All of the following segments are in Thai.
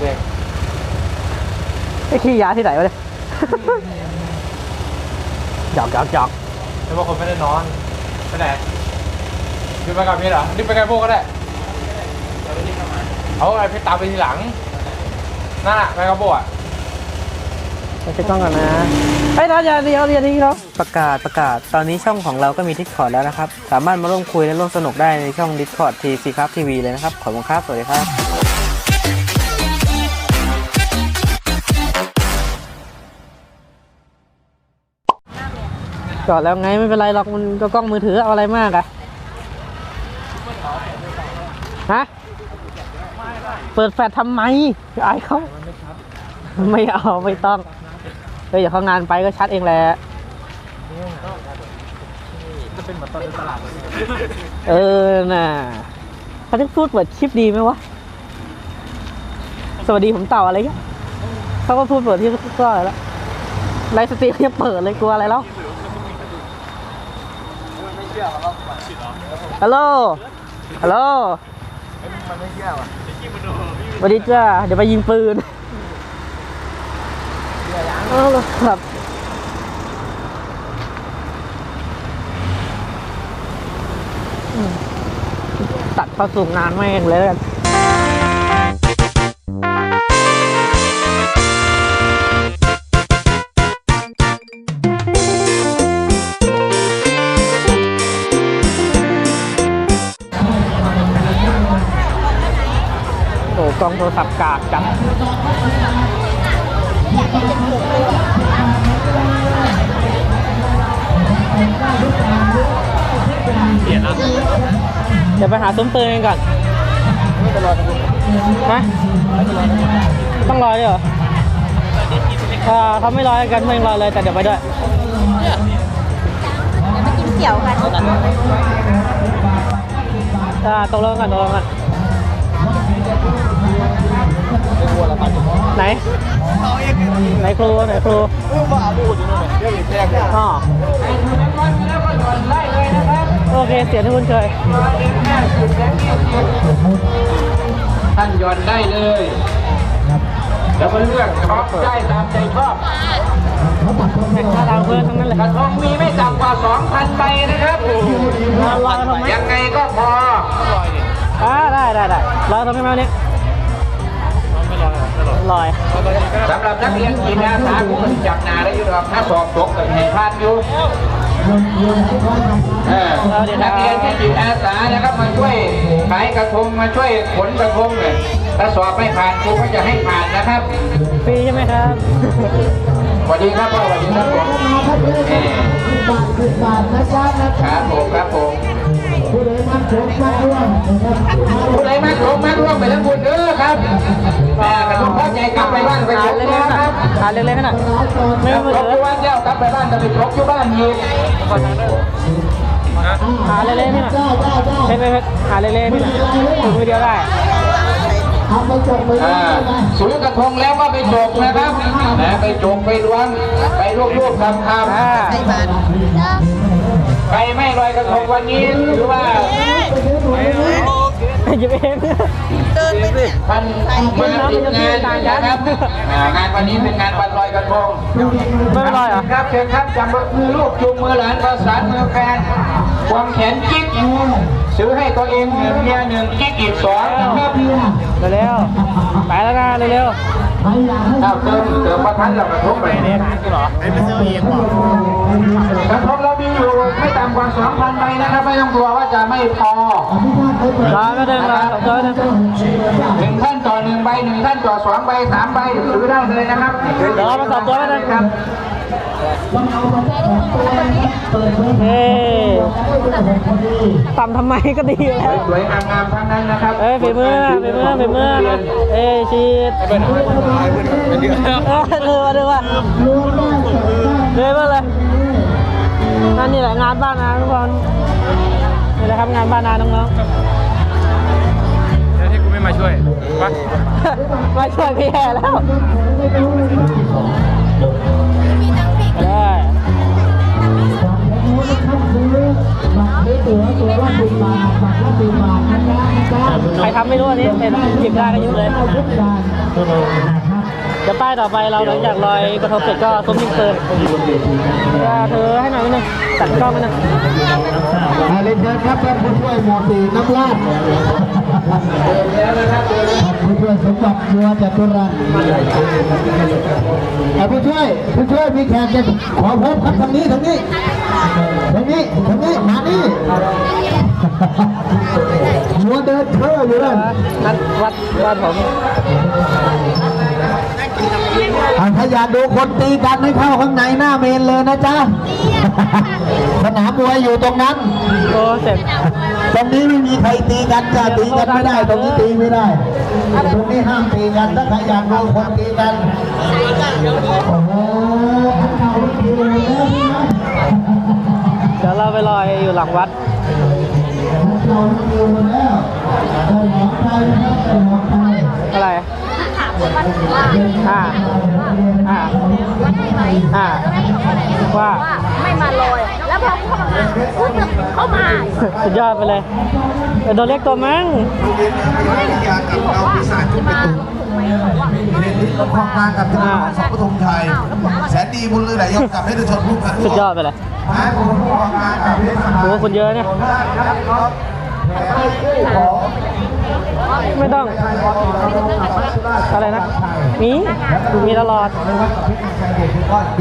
เด็กไอ้ขี้ยาที่ไหนวะเนี่ย หยอกหยอกหยอกแต่ว่าคนไม่ได้นอนไปไหนคือไปกับพี่เหรอรีบไปกับพวกก็ได้เอาไอ้พี่ตามไปทีหลังนั่นแหละไปกับพวกอะไปเช็คกล้องก่อนนะไอ้ยนอนอย่าเดียวเดียวนี้เนาะประกาศประกาศ ตอนนี้ช่องของเราก็มี Discord แล้วนะครับ สามารถมาร่วมคุยและร่วมสนุกได้ในช่อง Discord TC ครับทีวีเลยนะครับ ขอบคุณครับ สวัสดีครับ จอดแล้วไงไม่เป็นไรหรอกมันก็กล้องมือถือเอาอะไรมากอะฮะเปิดแฟลชทำไมอายเขาไม่เอาไม่ต้องเฮ้ยเดี๋ยวเขางานไปก็ชัดเองแหละจะเป็นเหมือนตอนตลาดเออน่ะเขาจะพูดเปิดคลิปดีไหมวะสวัสดีผมเต่าอะไรเงี้ยเขาก็พูดเปิดที่ก็แล้วไลฟ์สตรีมยังเปิดเลยกลัวอะไรแล้ว ฮัลโหล ฮัลโหลมันไม่เชื่อว่ะสวัสดีจ้า เดี๋ยวไปยิงปืนเออครับตัดเข้าสู่งานแม่งเลย กล้องโทรศัพท์กากจังเปลี่ยนแล้วเดี๋ยวไปหาซุ้มปืนกันก่อนฮะต้องรอด้วยเหรออ่าเขาไม่รอกันไม่รอเลยแต่เดี๋ยวไปด้วยมากินเกี่ยวกันอ่าตกลงกันตกลงกัน ไหน ไหนครูไหนครูบ้าพูดอยู่นู่นเนี่ยเรื่องอีกแท่งเนี่ยอ๋อโอเคเสียงที่คุณเคยท่านหย่อนได้เลย แล้วก็เลือกช็อปได้ตามใจชอบถ้าทางเพื่อนทั้งนั้นเลยกระทงมีไม่ต่ำกว่า 2,000ใบนะครับรอรอทำไมยังไงก็พออ่าได้ได้ได้รอทำไมวัน นี้ลอยสำหรับนักเรียนกีฬาสาผมจับหนาได้อยู่หรอกถ้าสอบตกกับเหตุพลาดอยู่เออนักเรียนที่จิตอาสานะครับมาช่วยขายกระทงมาช่วยขนกระทงเนี่ยถ้าสอบไม่ผ่านครูก็จะให้ผ่านนะครับฟรีใช่ไหมครับสวัสดีครับพ่อสวัสดีครับผมเอ่ครับผมครับผมผู้ใดมา ชมมาร่วมผู้ใดมาชมมาร่วมไปทั้งบุญเด้อครับแม่กระทงพ่อใจกลับไปบ้านไปหาชมเล็กนะๆคขนารัดบหาเล็กๆขนาดไม่ครไม่บเอทุอกวันเจ้ากลับไปบ้านจะไปครบอยู่บ้านอีกหาเล็กๆนี่นะเพชรเพชรหาเล็กๆนี่นะถึงมือเดียวได้อ่าสูงกระทงแล้วก็ไปจกนะครับนะไปจกไปล้วงไปรวบรวบทำคอ่าำไปไม่ลอยกระทงวันนี้ถือว่าหยิบเอ ง เดินไปเนี่ยท่านมาติดงานนะครับอ่างานวันนี้เป็นงานวันลอยกระทงไม่เป็นไรเหรอ ครับเชิญครับจับมือลูกจูงมือหลานประสานมือแฟนควงแขนกิ๊กซื้อให้ตัวเองหนึ่งเมียหนึ่งกิ๊กอีกสองครับ เร็วๆไปแล้วนะเร็ว ถ้าเติมเติมประทัดเรากระทงไปเนี่ยหรอไอ้เป็นเสื้อเองบอกกระทงเรามีอยู่ไม่ต่ำกว่าสองพันใบนะครับไม่ต้องกลัวว่าจะไม่พอๆรอก็เดินรอสองตัวหนึงหนึ่งท่านต่อหนึ่งใบหนึ่งท่านต่อสองใบสามใบซื้อได้เลยนะครับเดี๋ยวเอามาสองตัว แล้วนะครับเฮ้ต่ำทำไมก็ดีอยู่แล้วสวยๆงามๆทั้งนั้นนะครับ เอ้ยฝีมือนะฝีมือฝีมือนะเอ้ยชีดเออคือว่าดูว่าเลยมาเลยนั่นนี่แหละงานบ้านนาทุกคนนี่แหละครับงานบ้านนาน้องแล้วที่กูไม่มาช่วยปะๆมาช่วยพี่แย่แล้ว ไปเลยบัตรซื้อตั๋วตัวละสิบบาทบัตรละสิบบาทนะครับนะครับใครทำไม่รู้อันนี้เป็นหยิบได้ก็หยิบเลยทุกอย่างนะครับเดี๋ยวป้ายต่อไปเราหลังจากลอยกระทงเสร็จก็ซุ้มยิงปืนจะเธอให้หน่อยนิดนึงตัดกล้องนิดนึงอ่าเรียนเชิญครับท่านผู้ช่วยหมู่สี่น้ำลาด ผู้ช่วยสมบัติบัวจตุรันอ่าผู้ช่วยผู้ช่วยมีแขกจะขอพบครับทางนี้ทางนี้ทางนี้ทางนี้มานี่หัวเดินเท่ออยู่นั่นนั่นวัดบ้านผมอ่าถ้าอยากดูคนตีกันให้เข้าข้างในหน้าเมนเลยนะจ๊ะสนามมวยอยู่ตรงนั้นโอ้เสร็จ ตรงนี้ไม่มีใครตีกันจะตีกันไม่ได้ ตรงนี้ตีไม่ได้ ตรงนี้ห้ามตีกันถ้าใครอยากดูคนตีกันโอ้โหเขาไม่ตีเลยแล้วใช่ไหมเดี๋ยวเราไปลอยอยู่หลังวัดอะได้หมอไทยอะไรอ่าอ่าอ่าว่า ไม่มาลอยแล้วพอเข้ามาเข้ามาสุดยอดไปเลยเดี๋ยวโดนเรียกตัวมั้งคลองกลางกับจังหวัดสปทุมไทยแสนดีบุญลือไหลยกกับเพชรชนพุ่งกันสุดยอดไปเลยหายบุญคลองกลางกับเพชรสโหคนเยอะเนี่ย ไม่ต้อง อะไรนะ มี มีตลอด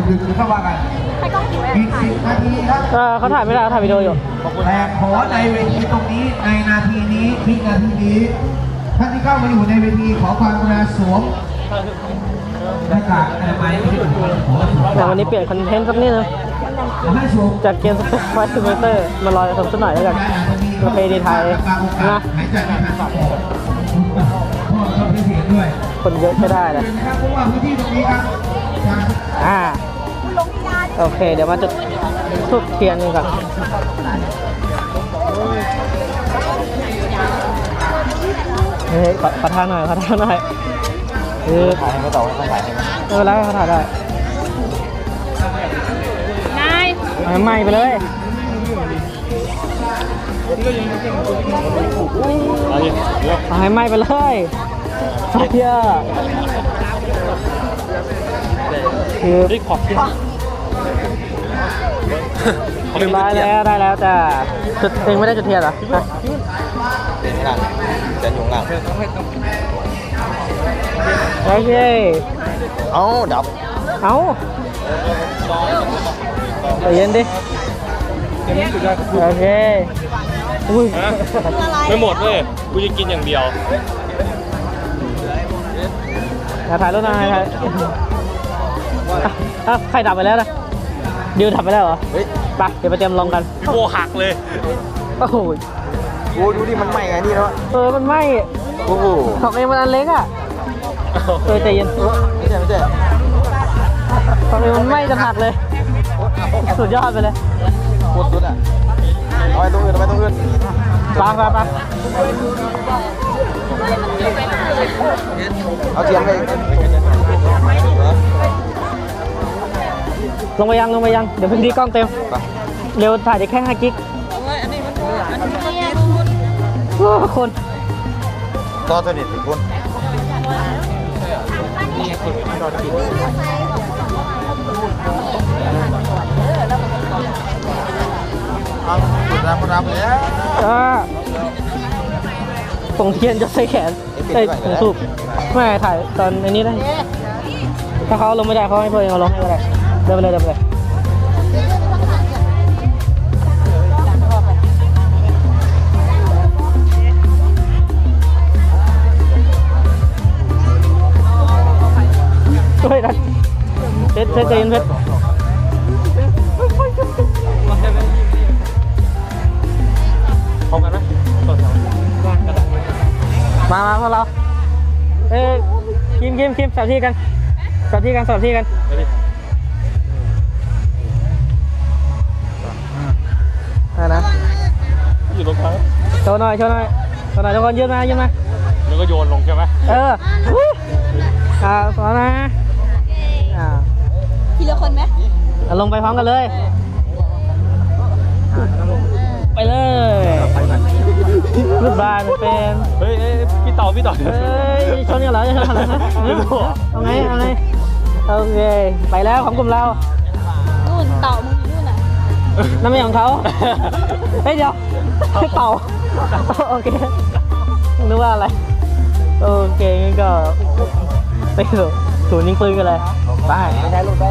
ดึกๆเข้ามากันอีกสิบนาทีครับเออเขาถ่ายไม่ได้เขาถ่ายวิดีโออยู่แต่ขอในเวทีตรงนี้ในนาทีนี้พินาทีนี้ท่านที่เข้ามาอยู่ในเวทีขอความกรุณาสวมหน้ากากอนามัยให้ทุกคนขอสวมแต่วันนี้เปลี่ยนคอนเทนต์สักนิดนึงให้สวม จากเกมสเปซไฟซิมเลเตอร์มาลอยกระทงสักหน่อยแล้วกันประเพณีไทยนะคนเยอะใช้ได้นะอ่าโอเค เดี๋ยวมาจุดทูบเทียนกันก่อนเฮ้ยขอขอทาหน่อยขอทาหน่อยคือถ่ายให้ไม่ต่อไม่ถ่ายให้ไม่เป็นไรเขาถ่ายได้ ให้ไหม้ไปเลยเอาให้ไหม้ไปเลยไฟเยอะคือได้ขอบได้แล้วได้แล้วแต่จุดเองไม่ได้จุดเทียนเหรอฮะโอเคเอาดับเอา ใจเย็นดิ โอเค อุ้ยไม่หมดเว้ยกูจะกินอย่างเดียวอย่าถ่ายรูปหน่อยถ่ายอะอะใครดับไปแล้วนะดิวดับไปแล้วเหรอเฮ้ยไปเดี๋ยวไปเตรียมลงกันโบหักเลย โอ้โหโอ้ดูดิมันไหม้ไงนี่แล้วเออมันไหมโอ้โหของเองมันอันเล็กอะเออใจเย็นไม่ใช่ไม่ใช่ของเองมันไหมจะหักเลย สุดยอดไปเลยโคตรสุดอะเอาไปตรงอื่นเอาไปตรงอื่นไปไปไปเอาเทียนไปลงไปยังลงไปยัง เดี๋ยวเพิ่งดีกล้องเต็ม เร็วถ่ายได้แค่5กิกโอ้คนต่อสนิทอีกคน รับรับแล้วอ่าส่งเทียนจะใส่แขนใส่ถุงสูบไม่ถ่ายตอนอันนี้ได้ ถ้าเขาลงไม่ได้เขาให้เพื่อนเอาลงให้ก็ได้เดินไปเลยเดินไปเลยเฮ้ยนะเพชรเพชรใจเย็นเพชร มคิมคิมสลับที่กันสลับที่กันสลับที่กันอ่านะอยู่ตรงกลางโชว์หน่อยโชว์หน่อยโชว์หน่อยทุกคนยืนมายืนมาแล้วก็โยนลงใช่ไหมเอออ่าพร้อมนะอ่าทีละคนไหมอะลงไปพร้อมกันเลย ไปเลยรูดบานเป็นเฮ้ยเฮ้ย พี่ต่อพี่ต่อเฮ้ยชนกันเหรอจะชนกันเหรอฮะเอาไงเอาไงโอเคไปแล้วของกลุ่มเรานู่นเต่ามึงอยู่นู่นน่ะน้ำไม่ของเขาเฮ้ยเดี๋ยวเต่าโอเคนึกว่าอะไรโอเคงั้นก็ไปเถอะศูนย์ยิงปืนกันเลยไปไม่ใช่ลูกไป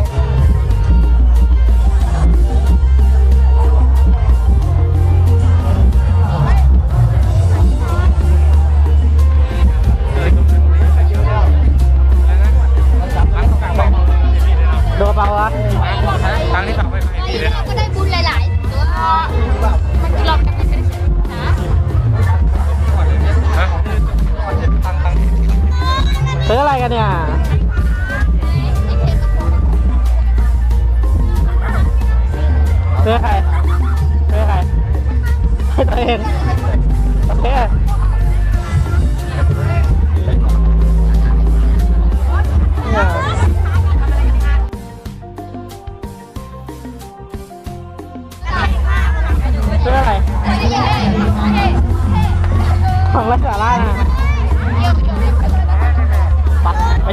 โดนเปล่าวะตังค์ที่ฝากไว้ให้พี่เลยครับก็ได้บุญหลายๆตัวมันคือเราจะไม่ได้เสียนะฮะตังค์ตังค์ซื้ออะไรกันเนี่ยซื้อใครซื้อใครให้ตัวเองโอเค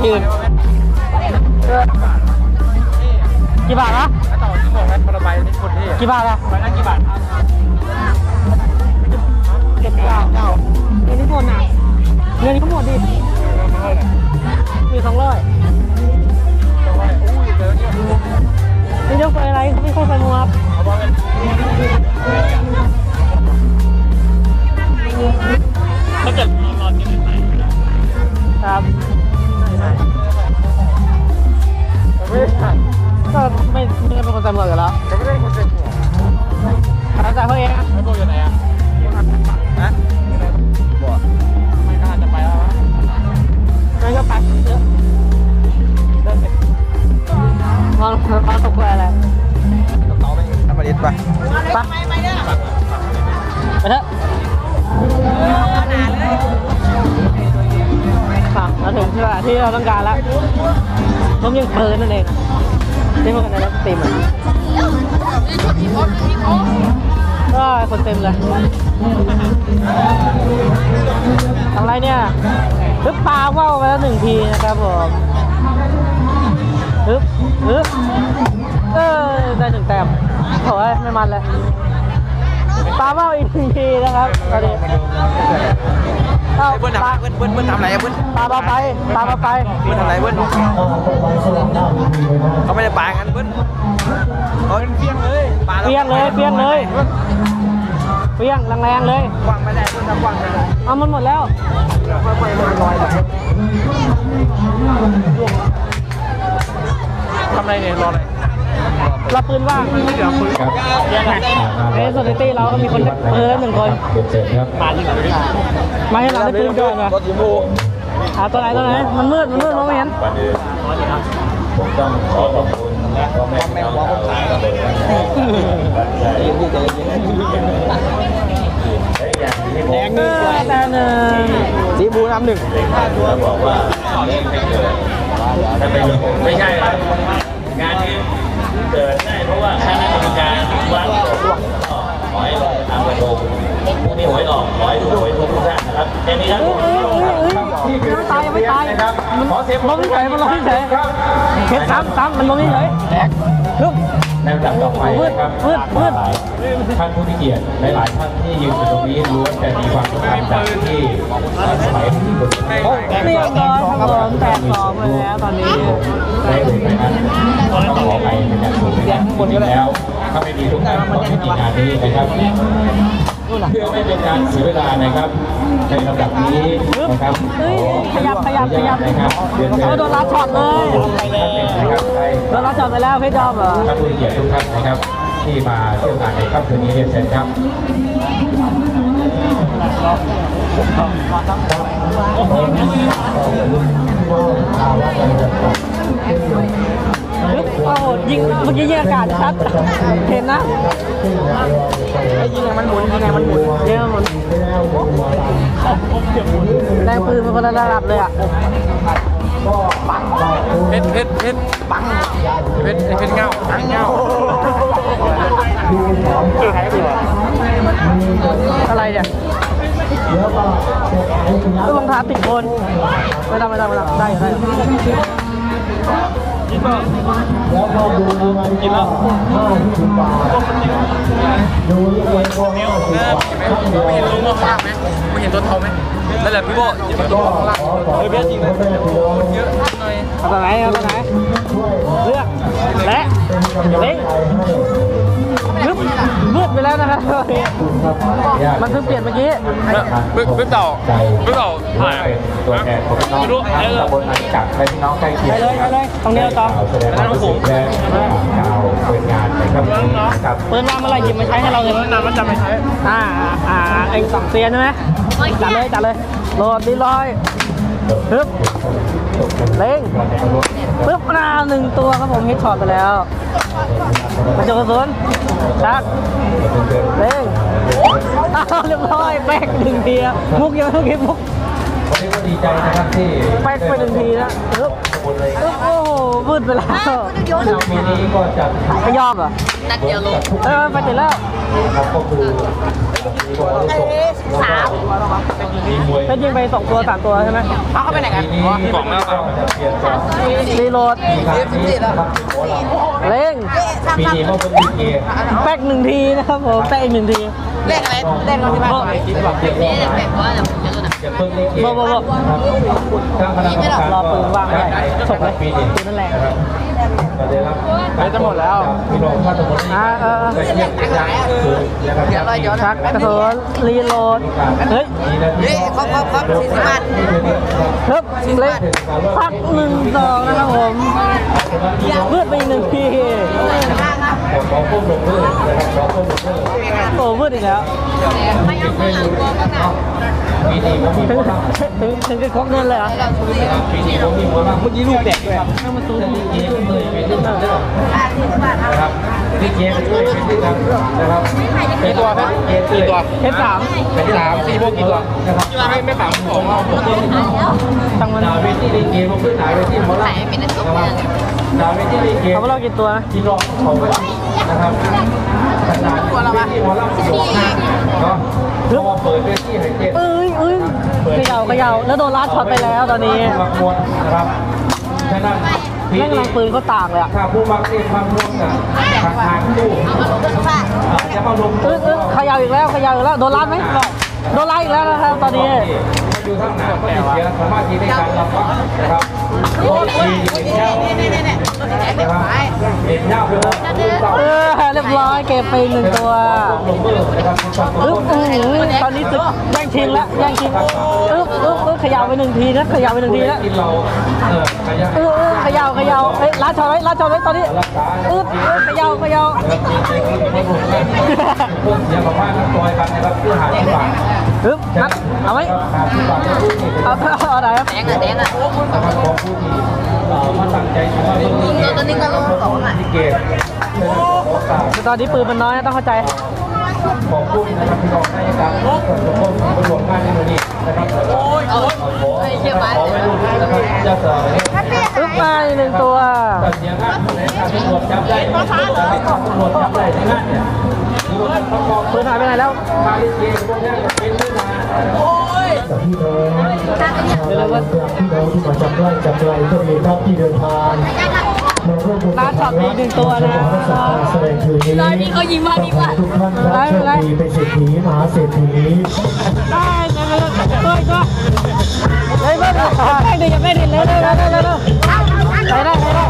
ยืนกี่บาทนะต่อที่บอกให้คนละใบนี่คนที่กี่บาทอะใบละกี่บาทเจ็ดบาทเก้าเงินที่หมดน่ะเงินทั้งหมดดิมีสองร้อยนี่ยกไปอะไรไม่ค่อยใส่หมวถ้าเกิดรอกินไหนครับ ก็ไม่ไม่ได้เป็นคนใส่หมวกกันแล้วก็ไม่ได้คนเจ็บหัวเราใส่เขาเองอะแล้วโบอยู่ไหนอะฮะบอกไม่กล้าจะไปแล้วงั้นก็ปักเยอะเดินไปมองมองตกไปอะไรต่อไปธรรมดิษฐ์ไปไปไปเถอะ ค่ะมาถึงที่ว่าที่เราต้องการแล้วผมยังเพลินนั่นเองที่พวกกันในรถตีมอะก็คนเต็มเลยทำอะไรเนี่ยปึ๊บปลาว่าวไปแล้วหนึ่งทีนะครับผมปึ๊บปึ๊บเออได้หนึ่งแต้มโอ้ยไม่มันเลยปลาเบ้าอีกหนึ่งทีนะครับตอนนี้ เอาเบิ้ลปลาทำเบิ้ลเบิ้ลเบิ้ลทำอะไรอะเบิ้ลปลาปลาไปปลาปลาไปเบิ้ลทำอะไรเบิ้ลเขาไม่ได้ปางั้นเบิ้ลเขาเฟี้ยงเลยปาเปี้ยงเลยเปี้ยงเลยเปี้ยงแรงๆเลยกว้างไม่ได้เบิ้ลทำกว้างไม่ได้เอามันหมดแล้วค่อยๆมันลอยไปทำอะไรเนี่ยรออะไร รับปืนว่างเดี๋ยวคุยยังไงในโซนิตี้เราก็มีคนปืนหนึ่งคนมาที่ไหนมาให้เราได้ปืนก่อนวะรถสีชมพูหาตัวไหนตัวไหนมันมืดมันมืดมองไม่เห็นผมต้องขอขอบคุณพ่อแม่พี่น้องชาวตำบลบ้านนาและอย่างที่ผมเออแต่หนึ่งสีชมพูน้ำหนึ่งแล้วบอกว่านี่ไม่เกิดถ้าเป็นผมไม่ใช่ครับงานนี้ เกิดได้เพราะว่าคณะกรรมการวัดขอให้ลอยตามกระทงพรุ่งนี้หวยออกขอให้ทุกหวยทุกท่านนะครับแค่นี้ครับเอ้ยเอ้ยเอ้ยยังไม่ตายนะครับขอเสียมันล้มเฉยมันล้มเฉยครับเฮ็ดซ้ำซ้ำมันล้มเฉยแตกลุก ในลำดับต่อไปนะครับมืดมืดหลายท่านผู้มีเกียรติหลายๆท่านที่ยืนอยู่ตรงนี้ล้วนแต่มีความสำคัญจากที่สมัยที่คุณเรียบร้อยครับผมแตกสองไปแล้วตอนนี้ได้เลยนะครับต้องขอไปเป็นอย่างสูงนะครับหมดแล้วถ้าไม่มีทุกท่านก็ไม่มีงานนี้นะครับเพื่อไม่เป็นการเสียเวลานะครับ ในลำดับนี้นะครับเฮ้ยขยับขยับขยับนะครับเโอ้โดนลัดช็อตเลยนะครับให้โดนลัดช็อตไปแล้วพี่จอมเหรอท่านผู้มีเกียรติทุกท่านนะครับ ที่มาเที่ยวงานในค่ำคืนนี้เรียนเชิญครับฮึบโอ้โห ยิงเมื่อกี้ยิงอากาศชัดเห็นนะยิงไงมันหมุนยิงไงมันหมุนเยี่ยมมันแรงปืนมันคนละระดับเลยอะเพชรเพชรเพชรปังเพชรเพชรเงาปังเงาอะไรเนี่ยรองเท้าติดโคนไม่ต้องไม่ต้องไม่ต้องได้ได้ กินแล้วแล้วก็ดูยังไงกินแล้วห้าสิบบาทดูนี่เองก็ห้าสิบบาททั้งเดียวเห็นลุงมากไหมไม่เห็นตัวเทาไหมนั่นแหละพี่โบอย่ามาก็ขอขอให้จริงเลยเยอะหน่อยเอาตัวไหนเอาตัวไหนเลือกและเป็กำลัง มืดไปแล้วนะครับอยากมันเพิ่งเปลี่ยนเมื่อกี้เพิ่งเพิ่งเต่าเพิ่งเต่าถ่ายตัวแทนของพี่น้องไม่รู้เออตำบลนาจักรและพี่น้องใกล้เคียไปงเลยไปเลยตรงนี้เราต้องแสดงความรู้สึกและกล่าวเป็นงานในครั้งนี้นะครับปืนวางเมื่อไหรหยิบมาใช้ให้เราเลยนานมันจะไม่ใช้อ่าอ่าเองสองเซียนใช่ไหมจัดเลยจัดเลยโหลดดีลอยปึ๊บเล้งปึ๊บนาหนึ่งตัวครับผมเฮดช็อตไปแล้ว มาเจอกระสุนชักเล้งอ้าวเรียบร้อยแบกหนึ่งทีอะมุกยังไม่ต้องเก็บมุกวันนี้ก็ดีใจนะครับที่แบกไปหนึ่งทีนะปึ๊บ ปึ๊บโอ้โหมืดไปแล้วปีนี้ก็จะไม่ยอมเหรอนัดเดียวลงเออไปติดแล้วครับก็คือมีบอลลูกสามมีมวยเป็นยิงไปสองตัวสามตัวใช่ไหมเอาเข้าไปไหนกันปีนี้กล่องแล้วก็จะเปลี่ยนจากรีโหลดปีนี้นะครับเล้งปีนี้ก็เป็นปีเกมแป๊กหนึ่งทีนะครับผมแป๊กอีกหนึ่งทีเลขอะไรเลขเราที่บ้าน คิดว่าเด็กนี่เลขแปดว่าเราเยอะนะจะเพิ่งเล่นเกมบ่บ่บ่ครับทางคณะกรรมการรอปืนวางไว้ฉกเลยปีนี้ปืนนั่นแหละนะครับก็ได้รับไปจะหมดแล้วพี่น้องท่านทุกคนอ่าเออไปเยี่ยมเป็นอย่างสูงนะครับชักกระสุนรีโหลดเฮ้ยเฮ้ยครบครบครบสี่สิบบาทครับเล็กพักหนึ่งสองนะครับผมเลือดไปอีกหนึ่งที ขอควบลงมือนะครับขอควบลงมือโอ้มืดอีกแล้วไม่เอาข้างหลังกอางหน้าปีนี้ผมมีถึงหัวรับถึงถึงจะครบเงินเลยเหรอปีนี้ผมมีหัวรับเมื่อกี้ลูกแดกด้วยครับนั่งมาตูมีเกมเลยเป็นเรื่องนะครับนี่เกมเป็นเรื่องเป็นเรื่องนะครับเป็นตัวครับเกมตัวเพชรสามเป็นสามสี่พวกกี่ตัวนะครับไม่ไม่สามของเราผมตั้งมันดาวเวทีในเกมผมขึ้นหลายเวทีหมดแล้ว นะครับดาวเวทีในเกมเขาว่าเรากี่ตัวนะที่รอของกันนะครับขนาดที่หมอลำสองนะเนาะพอเปิดเวทีให้เจ็ดเอ้ยเอ้ยเขย่าเขย่าแล้วโดนลาดช็อตไปแล้วตอนนี้มักมวลนะครับฉะนั้นแม่งกำลังปืนเขาต่างเลยอะถ้าผู้มักเต้นมักมวลกับทางทางตู้จะมาลงเอ้ยเอ้ยเขย่าอีกแล้วเขย่าอีกแล้วโดนลาดไหมโดนลาดอีกแล้วนะครับตอนนี้ อยู่ข้างหน้าก็เสียสามารถที่ในการรับฟังนะครับโอ้ยเห็นยาวนะครับเห็นยาวไปแล้วเออเรียบร้อยเก็บไปหนึ่งตัวลงมือนะครับทุกคนอึ๊บตอนนี้ศึกแย่งชิงล้วแย่งชิงอึ๊บอึ๊บอึ๊บเขย่าไปหนึ่งทีนะเขย่าไปหนึ่งทีนะที่เราเออขยันอึ๊บอึ๊บเขย่าเขย่าเอ้ยลาชอตไว้ลาชอตไว้ตอนนี้อึ๊บอึ๊บเขย่าเขย่าแล้วมีในคนที่ผมเพิ่มเสียงของบ้านนักต่อยกันนะครับเพื่อหาที่ฝาก อึ๊บนัดเอาไหมหาที่ฝากในผู้ที่เอาเอาเอาไหนครับแดงอะแดงอะสามารถของผู้ที่มาตั้งใจทำให้เรื่องตัวนี้ก็ลงสองอะที่เกมเป็นโอกาสตอนนี้ปืนมันน้อยนะต้องเข้าใจของผู้นะครับพี่น้องในการขอทุกคนไปรวมงานในวันนี้นะครับโอ้ยโอ้ยขอขอไม่รู้นะครับจะเสนออึ๊บมาอีกหนึ่งตัวตัดเสียงงานในการตำรวจจับได้นะครับตำรวจจับได้ในงานเนี่ย หรือว่าต้องบอกปืนหายไปไหนแล้วมาเลเซียพวกนี้เป็นเรื่องมากับพี่น้องเดี๋ยวเราก็พี่น้องที่มาจำได้จำไรก็มีครับที่เดินทางมาร่วมบุญลาดช็อตมีหนึ่งตัวนะแสดงคืนนี้ตอนนี้เขายิงมาดีกว่าทุกท่านครับโชคดีเป็นเศรษฐีมหาเศรษฐีได้ได้ได้ตัวอีกตัวเฮ้ยเพื่อนได้ดิยังไม่ดิเลยเลยเลยเลยเลยใส่ได้ใส่ได้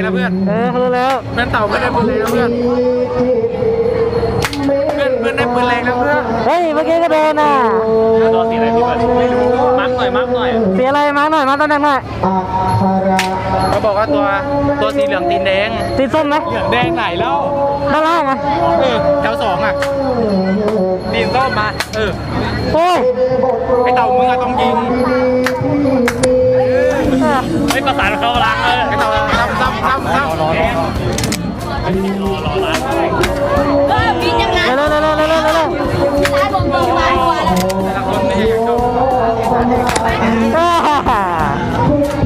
นไม่ได้ปืนแรงนะเพื่อน เออรู้แล้ว เพื่อนเต่าไม่ได้ปืนแรงนะเพื่อน เพื่อนเพื่อนได้ปืนแรงนะเพื่อนเฮ้ย เมื่อกี้ก็โดนอะตัวสีอะไรพี่เบิร์ดไม่รู้มักหน่อยมักหน่อยเสียอะไรมาหน่อย มาตำแหน่งหน่อยเขาบอกว่าตัวตัวสีเหลืองตีนแดงสีส้มไหมเหลืองแดงไหนแล้วด้านล่างอะเออแถวสองอะตีนส้มมา เออโอ้ยไอเต่ามึงอะต้องยิงเออไม่ประสานเขาล้างเลยไอเต่า ซ้ำซ้ำซ้ำซ้ำรอรอรอรอล้างเออพี่จังนะเร็วเร็วเร็วเร็วเร็วเร็วถ้าผมโดนมาหัวแล้วแต่ละคนไม่ใช่ยังจบอ่า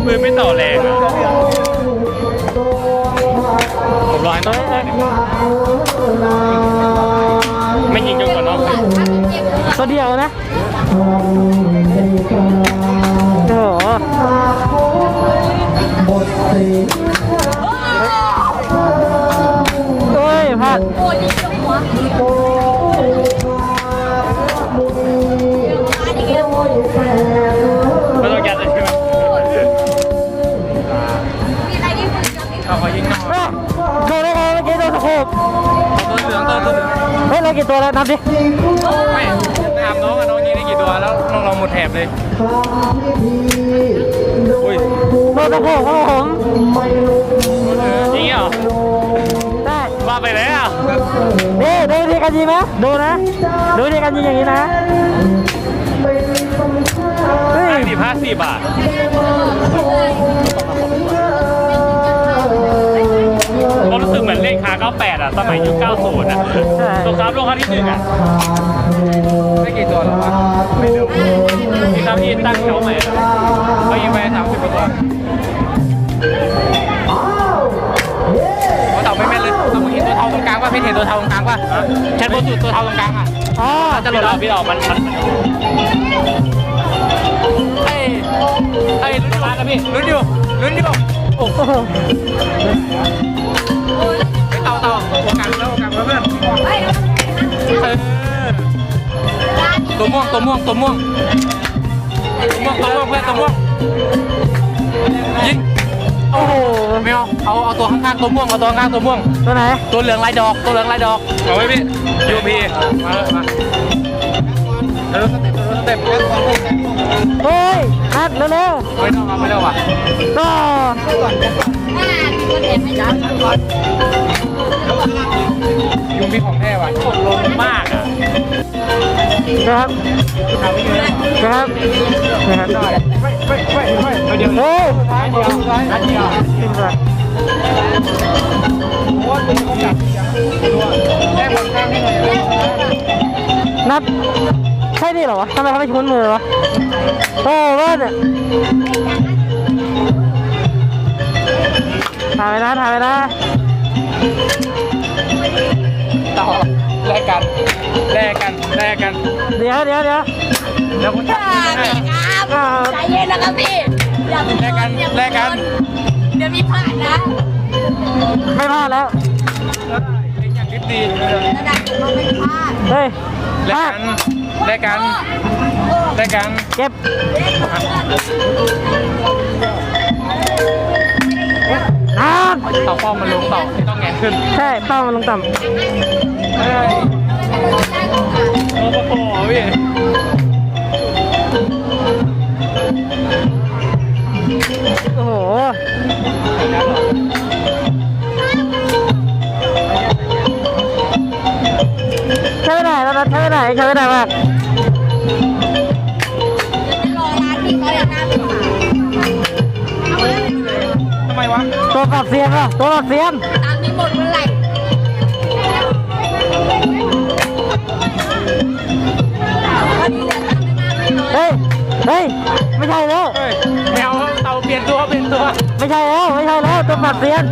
ปืนไม่ต่อแรงอะผมรอให้น้องเปิดไม่ยิงจนกว่านองเปิดตัวเดียวนะโอ้โหาดโอ้ยิงตรงหัวมาดิเกลไม่ต้องยัดเลยใช่ไหมมีใครที่ฝึกจังเอาขอยิงหน่อยโดนได้ไงเมื่อกี้โดนตะโขบตัวเหลืองตัวเหลืองเฮ้ยเรากี่ตัวแล้วนับดิไม่ถามน้องอะน้องยิงได้กี่ตัวแล้วน้องลองหมดแถบเลยอุ้ยโดนตะโขบครับผมจริงเหรอ ว่าไปแล้ว นี่ดูวิธีการยิงนะดูนะ ดูวิธีการยิงอย่างนี้นะเฮ้ยห้าสิบห้าสิบอะผมรู้สึกเหมือนเล่นคา98อะ สมัยยุค90อะสงครามโลกครั้งที่หนึ่งอะได้กี่ตัวแล้ววะไม่รู้ที่เขาที่ตั้งแถวใหม่อะเขายิงไปสามสิบกว่าตัวเขาาตรงกลางป่ะพี่เห็นตัวเทาตรงกลางป่ะแชทบนสุดตัวเทาตรงกลางอะอ๋อจะหลุดแล้วพี่ดอกมันมันไอ้ไอ้ลุ้นอยู่นะพี่ลุ้นอยู่ลุ้นอยู่โอ้โหไอ้เต่าเต่าโอกาสแล้วโอกาสแล้วเพื่อนเออตัวม่วงตัวม่วงตัวม่วงตัวม่วงตัวม่วงเพื่อนตัวม่วงยิง โอ้โหไม่เอาเอาเอาตัวข้างๆตัวม่วงเอาตัวข้างๆตัวม่วง ตัวไหนตัวเหลืองลายดอกตัวเหลืองลายดอกเอาไว้พี่ยูพีมาเลยมาเดี๋ยวสเต็ปเดี๋ยวสเต็ปเฮ้ยนัดเร็วไม่ต้องเอาไม่ได้ว่ะๆก็อ่าคนเห็นไม่ได้ยูพีของแท้ว่ะลงมากอะนะ ครับครับนะครับไม่ไม่ไม่ไม่เดี๋ยวเฮ้ยท้ายเดียวท้ายเดียวขึ้นก่อนโอ้ยเป็นของอยากแค่บนแค่นี้เลยนัดใช่นี่เหรอวะทำไมเขาไม่ชุนมือวะโอ้ว่าเว้ยถ่ายไปนะถ่ายไปนะ กกันแลกกัน เดี๋ยวเดี๋ยวเดี๋ยวแล้วผมจะครับใจเย็นนะครับพี่อย่าแลกกันแลกกัน เดี๋ยวมีผ่านนะไม่พลาดแล้วเล่นอย่างดิบดีระดับเราไม่พลาดเฮ้ยแลพกลากัดนแลกกันโอ้ได้กันเก็บอ่าต่อป้อมมันลงต่อที่ต้องแงนขึ้นใช่เป้ามันลงต่เฮ้ย โอ้โหพี่โอ้โหใช่ได้แล้วนะใช่ได้ใช่ได้มากรอร้านที่เขาอยากหน้าไปขายเอาไว้ทำไมวะ ตัวปรับเสียงอะตัวปรับเสียง ตามนี้หมดเมื่อไหร่ เหลือตังค์ไม่มากไม่น้อยเฮ้ย เฮ้ย ไม่ใช่แล้ว เฮ้ยแมวเต่าเปลี่ยนตัวเปลี่ยนตัวไม่ใช่แล้ว ไม่ใช่แล้วตัวปรับเสียง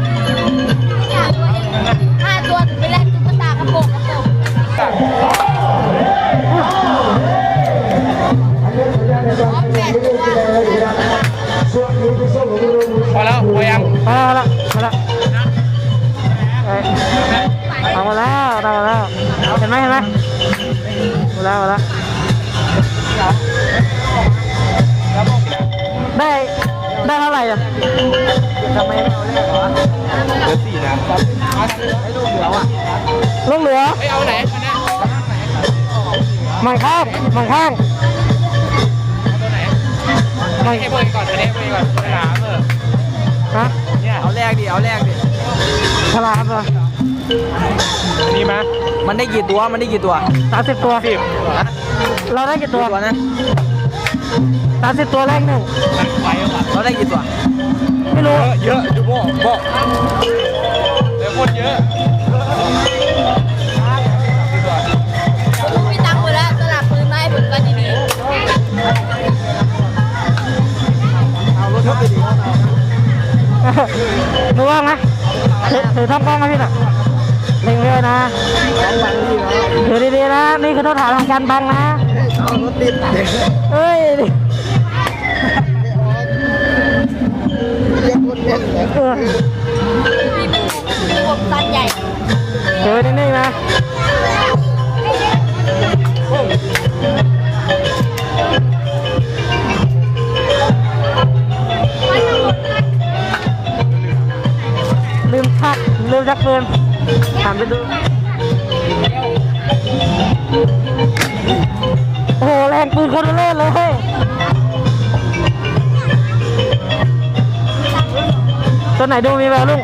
ห้าตัวเองห้าตัวถึงไปแลกตุ๊กตากระโปรงกระโปรงอ๋อแปดตัวพอแล้วพอยังเอาละเอาละเอ้ยเอามาแล้วเอามาแล้ว เห็นไหมเห็นไหมเอาแล้วเอาแล้ว ได้ได้เท่าไหร่อะทำไมไม่เอาเลขเหรอเหลือสี่นะลูกเหลือเฮ้ยเอาไหนอันเนี้ยมันข้างมันข้างตัวไหนมันให้เพื่อนก่อนอันนี้เพื่อนก่อนฉลามเออฮะเนี่ยเอาแรกดิเอาแรกดิฉลามเหรอ นี่มั้ยมันได้กี่ตัว มันได้กี่ตัวสามสิบตัว สิบเราได้กี่ตัวตัวนะสามสิบตัวแรกหนึ่งไปแล้วเราได้กี่ตัว ไม่รู้ เยอะดูโบ้โบ้เหลือคนเยอะลูกมีตังค์หมดแล้วสลับปืนมาให้ผมกันดีดูว่างไหมถือถือท่องกล้องมาพี่หน่อย เล็งเลยนะถือดีๆนะ นี่คือโทษฐานของการบังนะเฮ้ยเออ โอ้โหแรงปืนคนละเล่นเลยตัวไหนดูมีแววลุง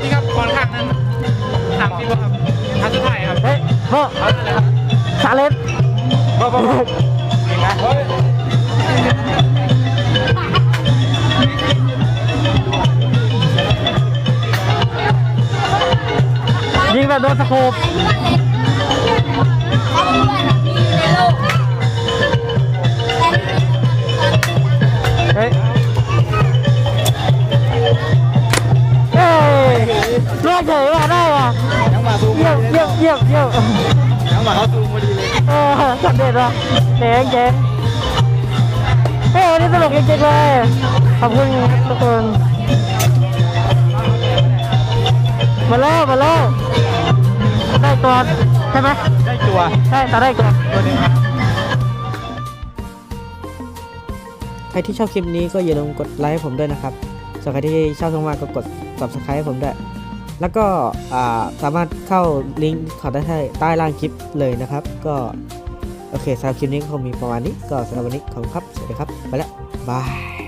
นี่ครับคนข้างนั้นสามสิบครับอันสุดท้ายครับ เฮ้ยโบเอาเลยครับชาเลนโบ้โแบบโดนสโคปเขาเป็นเฮ้ยเฮ้ยเลือกเฉยว่ะได้ว่ะเยี่ยมเยี่ยมเยี่ยมเยี่ยมยังมาเขาซูมพอดีเลยเออสำเร็จว่ะเจ๋งเจ๋งเฮ้ยวันนี้สนุกจริงๆเลยขอบคุณทุกคนมาแล้วมาแล้ว ได้ตัวใช่ไหมได้ตัวใช่แต่ได้ตัวตัวหนึงครับใครที่ชอบคลิปนี้ก็อย่าลืมกดไลค์ให้ผมด้วยนะครับส่วนใครที่ชอบช่องมากก็กด subscribe ให้ผมด้วย แล้วก็อ่าสามารถเข้าลิงก์ขอได้ใต้ล่างคลิปเลยนะครับ ก็โอเคสำหรับคลิปนี้ก็คงมีประมาณนี้ ก็สำหรับวันนี้ขอบคุณครับ สวัสดีครับ ไปแล้ว บาย